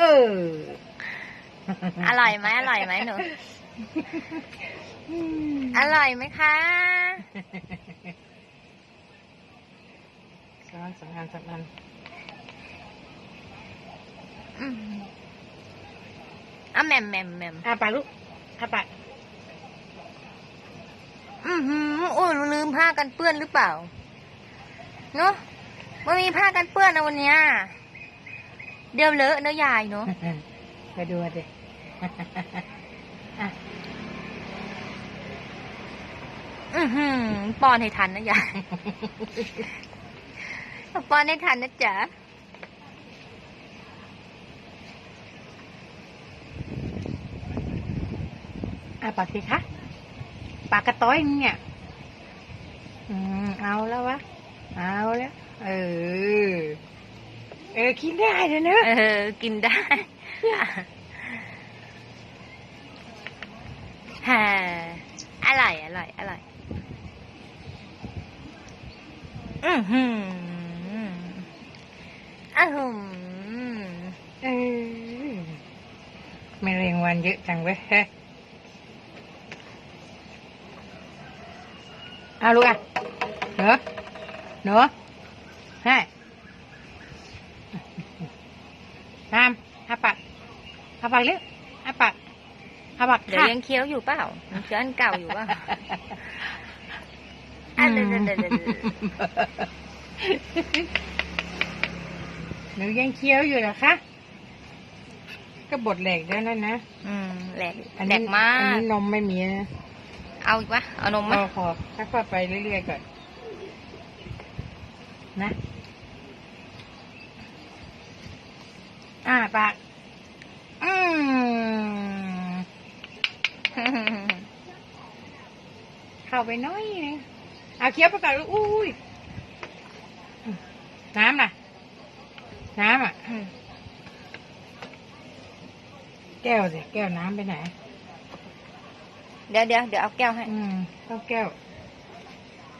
เออ อร่อยไหมอร่อยไหมหนู อร่อยไหมคะสองสองอันสองอันอืมอะแหม่มแหม่มแหม่มอาปากลูกอาปากอือหือโอ้ยลืมผ้ากันเปื้อนหรือเปล่า เนอะไม่มีผ้ากันเปื้อนนะวันเนี้ย เดี๋ยวเลอะเนอะยายเนอะไปดูดิอะอือหือป้อนให้ทันนะยาย ป้อนให้ทันนะจ๊ะอาปากสิคะ ปากกระต้อยเนี่ย อืม เอาแล้ววะ เอาแล้ว เออ เออกินได้เลยเนอะเออ กินได้ฮ่าอร่อย อร่อย อร่อย อือหืออ้าวหืมเออไม่เรียงวันเยอะจังเว้ยเฮ้ยเอาลูกอะเนอะเนอะให้ ห้ามอาปากอาปากเร็วอาปากอาปากเดี๋ยวค่ะยังเคี้ยวอยู่เปล่ายังเคี้ยวอันเก่าอยู่เปล่าอะเดี๋ยวเดี๋ยวเดี๋ยวเดี๋ยวหนูยังเคี้ยวอยู่เหรอคะก็บดแหลกได้แล้วนะอืมแหลกอันแหลนี้กมาอันก นี้นมไม่มีนะเอาอีกปะเอานมพมาอพอค่อยๆไปเรื่อยๆก่อนนะ อ่าปากอืมเข้าไปน้อยนึงเอาเคี้ยวไปก่อนลูกอุ้ยน้ำล่ะ น้ำอะแก้วสิแก้วน้ำไปไหน เดี๋ยวเดี๋ยวเดี๋ยวเอาแก้วให้ อืมเข้าแก้ว